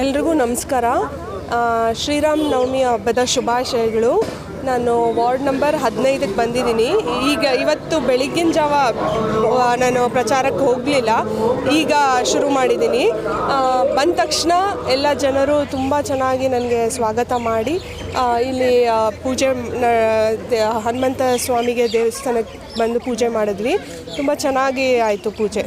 ಎಲ್ರಿಗೂ ನಮಸ್ಕಾರ. ಶ್ರೀರಾಮ್ ನವಮಿ ಹಬ್ಬದ ಶುಭಾಶಯಗಳು. ನಾನು ವಾರ್ಡ್ ನಂಬರ್ ಹದಿನೈದಕ್ಕೆ ಬಂದಿದ್ದೀನಿ. ಈಗ ಇವತ್ತು ಬೆಳಗ್ಗಿನ ಜಾವ ನಾನು ಪ್ರಚಾರಕ್ಕೆ ಹೋಗಲಿಲ್ಲ. ಈಗ ಶುರು ಮಾಡಿದ್ದೀನಿ. ಬಂದ ತಕ್ಷಣ ಎಲ್ಲ ಜನರು ತುಂಬ ಚೆನ್ನಾಗಿ ನನಗೆ ಸ್ವಾಗತ ಮಾಡಿ ಇಲ್ಲಿ ಪೂಜೆ ಹನುಮಂತ ಸ್ವಾಮಿಗೆ ದೇವಸ್ಥಾನಕ್ಕೆ ಬಂದು ಪೂಜೆ ಮಾಡಿದ್ವಿ. ತುಂಬ ಚೆನ್ನಾಗಿ ಆಯಿತು ಪೂಜೆ.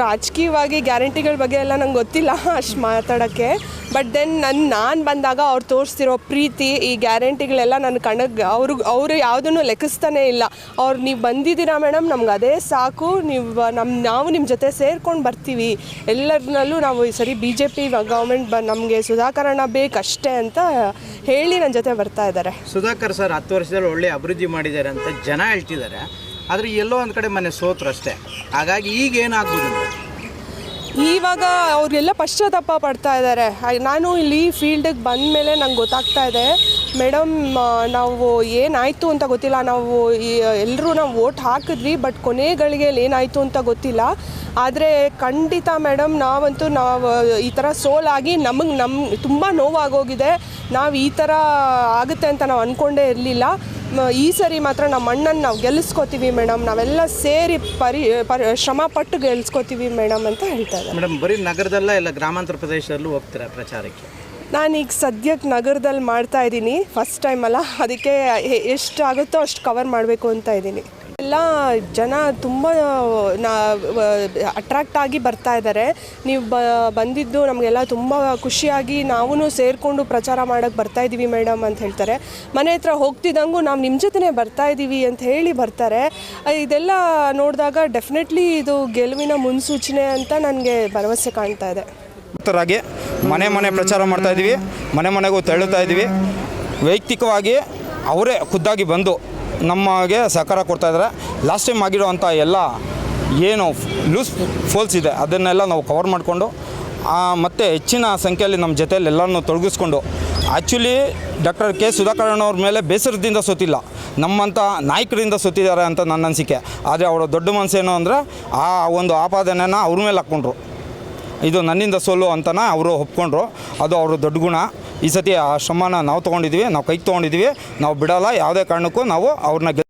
ರಾಜಕೀಯವಾಗಿ ಗ್ಯಾರಂಟಿಗಳ ಬಗ್ಗೆ ಎಲ್ಲ ನಂಗೆ ಗೊತ್ತಿಲ್ಲ ಅಷ್ಟು ಮಾತಾಡೋಕ್ಕೆ. ಬಟ್ ದೆನ್ ನನ್ನ ನಾನು ಬಂದಾಗ ಅವ್ರು ತೋರಿಸ್ತಿರೋ ಪ್ರೀತಿ, ಈ ಗ್ಯಾರಂಟಿಗಳೆಲ್ಲ ನನ್ನ ಕಣಕ್ಕೆ ಅವರು ಅವರು ಯಾವುದನ್ನು ಲೆಕ್ಕಿಸ್ತಾನೇ ಇಲ್ಲ. ಅವ್ರು ನೀವು ಬಂದಿದ್ದೀರಾ ಮೇಡಮ್, ನಮ್ಗೆ ಅದೇ ಸಾಕು. ನೀವು ನಮ್ಮ ನಾವು ನಿಮ್ಮ ಜೊತೆ ಸೇರ್ಕೊಂಡು ಬರ್ತೀವಿ. ಎಲ್ಲರನ್ನಲ್ಲೂ ನಾವು ಈ ಸರಿ ಬಿ ಜೆ ಪಿ ಗೌರ್ಮೆಂಟ್ ಬ, ನಮಗೆ ಸುಧಾಕರಣ ಬೇಕಷ್ಟೇ ಅಂತ ಹೇಳಿ ನನ್ನ ಜೊತೆ ಬರ್ತಾ ಇದ್ದಾರೆ. ಸುಧಾಕರ್ ಸರ್ ಹತ್ತು ವರ್ಷದಲ್ಲಿ ಒಳ್ಳೆ ಅಭಿವೃದ್ಧಿ ಮಾಡಿದ್ದಾರೆ ಅಂತ ಜನ ಹೇಳ್ತಿದ್ದಾರೆ. ಆದರೆ ಎಲ್ಲೋ ಒಂದು ಕಡೆ ಮನೆ ಸೋತ್ರು ಅಷ್ಟೇ. ಹಾಗಾಗಿ ಈಗ ಏನಾಗ್ಬೋದು ಇವಾಗ ಅವರೆಲ್ಲ ಪಶ್ಚಾತ್ತಾಪ ಪಡ್ತಾ ಇದ್ದಾರೆ ನಾನು ಇಲ್ಲಿ ಫೀಲ್ಡಿಗೆ ಬಂದ ಮೇಲೆ ನಂಗೆ ಗೊತ್ತಾಗ್ತಾ ಇದೆ ಮೇಡಮ್ ನಾವು ಏನಾಯಿತು ಅಂತ ಗೊತ್ತಿಲ್ಲ. ನಾವು ಎಲ್ಲರೂ ನಾವು ವೋಟ್ ಹಾಕಿದ್ವಿ, ಬಟ್ ಕೊನೆ ಗಳಿಗೆಯಲ್ಲಿ ಏನಾಯಿತು ಅಂತ ಗೊತ್ತಿಲ್ಲ. ಆದರೆ ಖಂಡಿತ ಮೇಡಮ್ ನಾವಂತೂ ನಾವು, ಈ ಥರ ಸೋಲಾಗಿ ನಮಗೆ ನಮ್ಮ ತುಂಬ ನೋವಾಗೋಗಿದೆ. ನಾವು ಈ ಥರ ಆಗುತ್ತೆ ಅಂತ ನಾವು ಅಂದ್ಕೊಂಡೇ ಇರಲಿಲ್ಲ. ಈ ಸರಿ ಮಾತ್ರ ನಮ್ಮ ಅಣ್ಣನ ನಾವು ಗೆಲ್ಲಿಸ್ಕೋತೀವಿ ಮೇಡಮ್. ನಾವೆಲ್ಲ ಸೇರಿ ಪರಿ ಪರಿ ಶ್ರಮ ಪಟ್ಟು ಗೆಲ್ಲಿಸ್ಕೋತೀವಿ ಮೇಡಮ್ ಅಂತ ಹೇಳ್ತಾ ಇದ್ದಾರೆ. ಮೇಡಮ್ ಬರೀ ನಗರದಲ್ಲ ಇಲ್ಲ ಗ್ರಾಮಾಂತರ ಪ್ರದೇಶದಲ್ಲೂ ಹೋಗ್ತೀರಾ ಪ್ರಚಾರಕ್ಕೆ? ನಾನೀಗ ಸದ್ಯಕ್ಕೆ ನಗರದಲ್ಲಿ ಮಾಡ್ತಾ ಇದ್ದೀನಿ ಫಸ್ಟ್ ಟೈಮ್ ಅಲ್ಲ. ಅದಕ್ಕೆ ಎ- ಎಷ್ಟು ಆಗುತ್ತೋ ಅಷ್ಟು ಕವರ್ ಮಾಡಬೇಕು ಅಂತ ಇದ್ದೀನಿ. ಎಲ್ಲ ಜನ ತುಂಬ, ನಾ ಅಟ್ರಾಕ್ಟ್ ಆಗಿ ಬರ್ತಾ ಇದ್ದಾರೆ ನೀವು ಬ, ಬಂದಿದ್ದು ನಮಗೆಲ್ಲ ತುಂಬ ಖುಷಿಯಾಗಿ ನಾವೂ ಸೇರಿಕೊಂಡು ಪ್ರಚಾರ ಮಾಡೋಕ್ಕೆ ಬರ್ತಾ ಇದ್ದೀವಿ ಮೇಡಮ್ ಅಂತ ಹೇಳ್ತಾರೆ. ಮನೆ ಹತ್ರ ಹೋಗ್ತಿದ್ದಂಗೂ ನಾವು ನಿಮ್ಮ ಜೊತೆನೇ ಬರ್ತಾ ಇದ್ದೀವಿ ಅಂತ ಹೇಳಿ ಬರ್ತಾರೆ. ಇದೆಲ್ಲ ನೋಡಿದಾಗ ಡೆಫಿನೆಟ್ಲಿ ಇದು ಗೆಲುವಿನ ಮುನ್ಸೂಚನೆ ಅಂತ ನನಗೆ ಭರವಸೆ ಕಾಣ್ತಾ ಇದೆ. ಆಗಿ ಮನೆ ಮನೆ ಪ್ರಚಾರ ಮಾಡ್ತಾ ಇದ್ದೀವಿ ಮನೆ ಮನೆಗೂ ತೆರಳುತ್ತಾ ಇದ್ದೀವಿ ವೈಯಕ್ತಿಕವಾಗಿ ಅವರೇ ಖುದ್ದಾಗಿ ಬಂದು ನಮಗೆ ಸಹಕಾರ ಕೊಡ್ತಾ ಇದ್ದಾರೆ. ಲಾಸ್ಟ್ ಟೈಮ್ ಆಗಿರೋವಂಥ ಎಲ್ಲ ಏನು ಲೂಸ್ ಫೋಲ್ಸ್ ಇದೆ, ಅದನ್ನೆಲ್ಲ ನಾವು ಕವರ್ ಮಾಡಿಕೊಂಡು ಮತ್ತು ಹೆಚ್ಚಿನ ಸಂಖ್ಯೆಯಲ್ಲಿ ನಮ್ಮ ಜೊತೆಯಲ್ಲಿ ಎಲ್ಲರನ್ನೂ ತೊಡಗಿಸ್ಕೊಂಡು ಆ್ಯಕ್ಚುಲಿ ಡಾಕ್ಟರ್ ಕೆ ಸುಧಾಕರಣ್ಣವ್ರ ಮೇಲೆ ಬೇಸರದಿಂದ ಸೋತಿಲ್ಲ. ನಮ್ಮಂಥ ನಾಯಕರಿಂದ ಸೋತಿದ್ದಾರೆ ಅಂತ ನನ್ನ ಅನಿಸಿಕೆ. ಆದರೆ ಅವರ ದೊಡ್ಡ ಮನಸ್ಸೇನು ಅಂದರೆ, ಆ ಒಂದು ಆಪಾದನೆಯನ್ನು ಅವ್ರ ಮೇಲೆ ಹಾಕ್ಕೊಂಡ್ರು. ಇದು ನನ್ನಿಂದ ಸೋಲು ಅಂತನ ಅವರು ಒಪ್ಕೊಂಡ್ರು. ಅದು ಅವರು ದೊಡ್ಡ ಗುಣ. ಈ ಸತಿ ಆ ಶ್ರಮಾನ ನಾವು ತೊಗೊಂಡಿದ್ದೀವಿ, ನಾವು ಕೈಗೆ ತೊಗೊಂಡಿದ್ದೀವಿ, ನಾವು ಬಿಡಲ್ಲ, ಯಾವುದೇ ಕಾರಣಕ್ಕೂ ನಾವು ಅವ್ರನ್ನ